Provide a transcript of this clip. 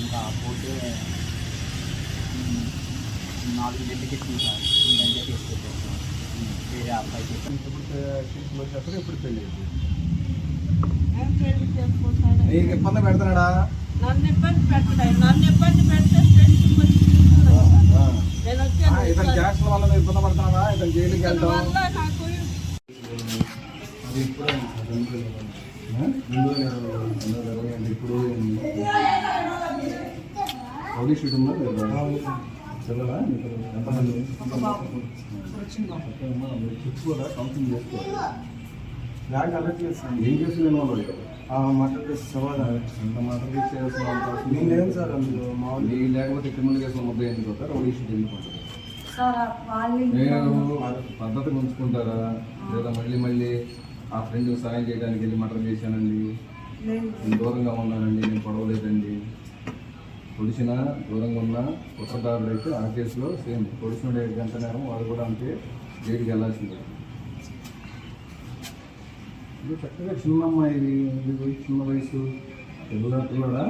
ఇంకా పోతే ఉమ్, నాలుగు నెలలకి ఇచ్చింది సార్ ఇంకంటే తీసుకొచ్చారు సార్ వేరే అబ్బాయి చెప్పారు ఇప్పుడు తీసుకుని వచ్చేస్తారు ఎప్పుడు పెళ్ళి అయింది ఏం పెళ్లి చేసుకుంటాడు నీకు ఇబ్బంది పెడుతున్నాడా నన్ను ఇబ్బంది పెట్టడాయి నన్ను ఇబ్బంది రెండు వేల ఇరవై రెండు వేల ఇరవై అంటే ఇప్పుడు రౌడీ షీట్ ఉందా లేదా? పిల్లలా మీ పిల్లలు? ఎంతమంది ఓకేమ్మా, మీరు చిప్స్ కూడా కౌన్సిలింగ్ చేసుకోవాలి. బ్యాగ్ అలర్ట్ చేస్తాను ఏం చేసి నేను వాళ్ళు? మటర్ కేసు చేయాల్సిన నేను లేదు సార్ అందులో? నీ లేకపోతే క్రిమినల్ కేసులో ముద్ద ఎందుకు అవుతారు రౌడీ షీట్ ఎందుకు పద్ధతిగా ఉంచుకుంటారా? లేదా మళ్ళీ మళ్ళీ ఆ ఫ్రెండ్ సాయం చేయడానికి వెళ్ళి మటర్ చేశానండి? నేను దూరంగా ఉన్నానండి నేను పొడవలేదండి. పొడిచిన దూరంగా ఉన్న కొత్తదారుడు అయితే ఆ కేసులో సేమ్ పొడిచిన గంట నేరం వాడు కూడా అంతే జైలుకి వెళ్ళాల్సిందే. ఇది చక్కగా చిన్న అమ్మాయి ఇది చిన్న వయసు. పిల్ల పిల్లడా?